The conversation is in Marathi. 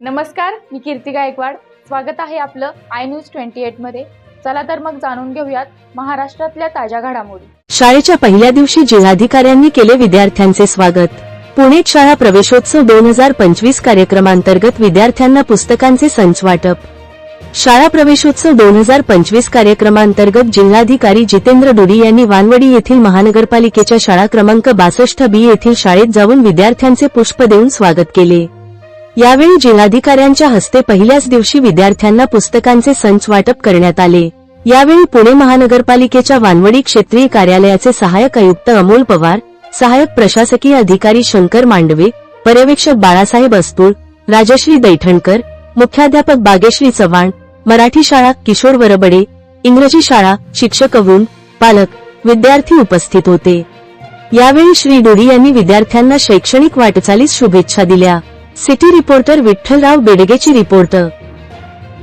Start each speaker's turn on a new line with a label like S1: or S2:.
S1: नमस्कार मी कीर्ती गायकवाड. स्वागत आहे आपलं आय न्यूज ट्वेंटी एटमध्ये. चला तर मग जाणून घेऊयात महाराष्ट्रातल्या ताज्या घडामोडी.
S2: शाळेच्या पहिल्या दिवशी जिल्हाधिकाऱ्यांनी केले विद्यार्थ्यांचे स्वागत. पुणे शाळा प्रवेशोत्सव दोन हजार पंचवीस कार्यक्रमांतर्गत विद्यार्थ्यांना पुस्तकांचे संच वाटप. शाळा प्रवेशोत्सव दोन हजार पंचवीस कार्यक्रमांतर्गत जिल्हाधिकारी जितेंद्र डुडी यांनी वानवडी येथील महानगरपालिकेच्या शाळा क्रमांक बासष्ट बी येथील शाळेत जाऊन विद्यार्थ्यांचे पुष्प देऊन स्वागत केले. यावेळी जिल्हाधिकाऱ्यांच्या हस्ते पहिल्याच दिवशी विद्यार्थ्यांना पुस्तकांचे संच वाटप करण्यात आले. यावेळी पुणे महानगरपालिकेच्या वानवडी क्षेत्रीय कार्यालयाचे सहायक आयुक्त अमोल पवार सहायक प्रशासकीय अधिकारी शंकर मांडवे पर्यवेक्षक बाळासाहेब अस्तूर राजश्री दैठणकर मुख्याध्यापक बागेश्री चव्हाण मराठी शाळा किशोर वरबडे इंग्रजी शाळा शिक्षक अवृंद पालक विद्यार्थी उपस्थित होते. यावेळी श्री डोरी यांनी विद्यार्थ्यांना शैक्षणिक वाटचालीस शुभेच्छा दिल्या. सिटी रिपोर्टर विठ्ठलराव बेडगेची रिपोर्टर